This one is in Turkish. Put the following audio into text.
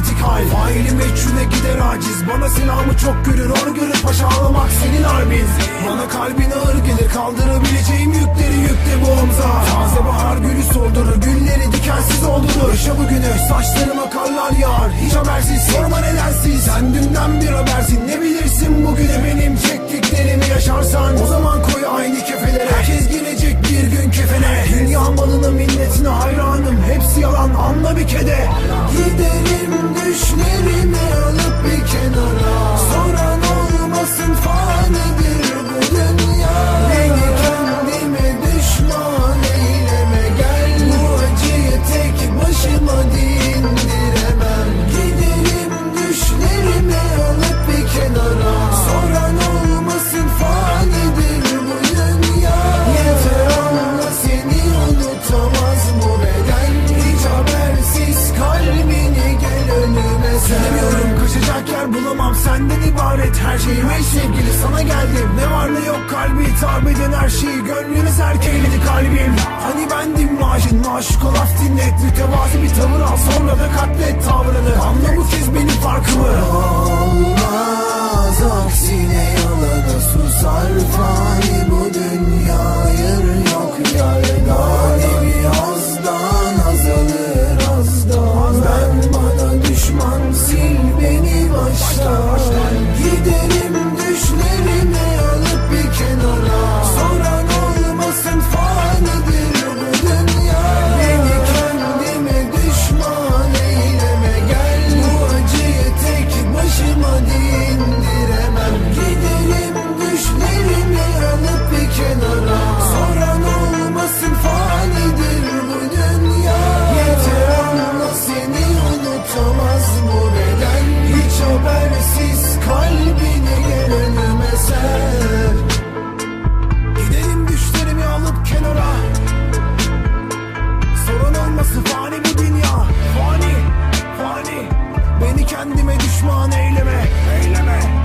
intikal Faili meçhule gider aciz. Bana silahımı çok görür onu görür paşa ağlamak senin harbin. Bana kalbin ağır gelir kaldırabileceğim yükleri yükle bu omza. Taze bahar gülü soldurur gülleri dikensiz oldurur. Yaşa bugünü saçlarıma karlar yağar. Hiç habersiz sorma nedensiz. Sen dünden bir habersin ne bilirsin bugünü benim çektiklerimi bulamam. Senden ibaret her şeyim. Ey sevgili sana geldim. Ne var ne yok kalbi hitap eden her şeyi. Gönlümüz erkeğledi kalbim. Hani bendim maaşın maşuk ol af dinlet Mütevazi bir tavır al sonra da katlet tavrını. Anla bu kez benim farkımı. Olmaz aksine yalana susar fani dünyası Fani bu dünya? Fani, fani. Beni kendime düşman eyleme, eyleme.